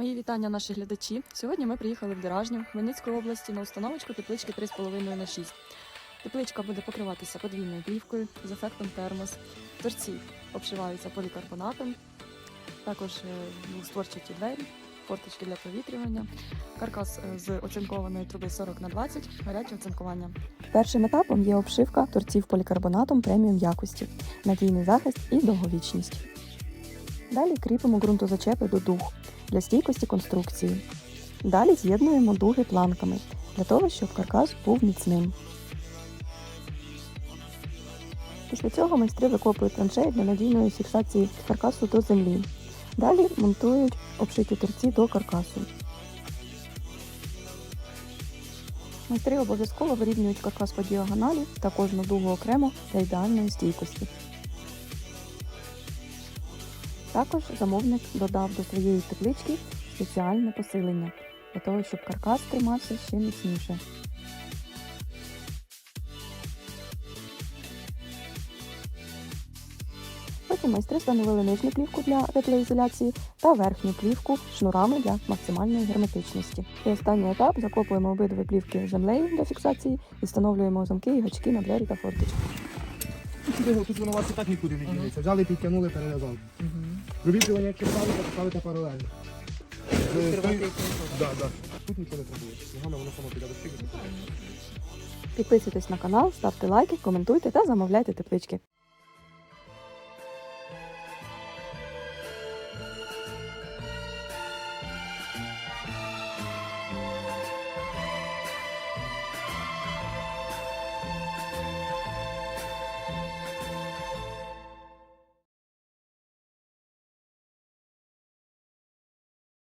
Мої вітання наші глядачі. Сьогодні ми приїхали в Деражню Хмельницької області на установочку теплички 3,5 на 6. Тепличка буде покриватися подвійною плівкою з ефектом термос. Торці обшиваються полікарбонатом, також е, двохстворчаті двері, форточки для провітрювання, каркас е, з оцинкованої труби 40 на 20, гаряче оцинкування. Першим етапом є обшивка торців полікарбонатом преміум якості, надійний захист і довговічність. Далі кріпимо ґрунтозачепи до дуг для стійкості конструкції. Далі з'єднуємо дуги планками для того, щоб каркас був міцним. Після цього майстри викопують траншеї для надійної фіксації каркасу до землі. Далі монтують обшиті торці до каркасу. Майстри обов'язково вирівнюють каркас по діагоналі та кожну дугу окремо для ідеальної стійкості. Також замовник додав до своєї теплички спеціальне посилення для того, щоб каркас тримався ще міцніше. Потім майстри встановили нижню плівку для теплоізоляції та верхню плівку шнурами для максимальної герметичності. І останній етап закопуємо обидві плівки землею для фіксації і встановлюємо замки і гачки на двері та форточки. Тут, тут воно вас і так нікуди не ділиться. Взяли, підтягнули, перев'язали. Провітрювання, якщо ставите, то ставите паралельно. Да, да. Тут нічого не треба. Ногами воно само піде до щіки. Підписуйтесь на канал, ставте лайки, коментуйте та замовляйте теплички.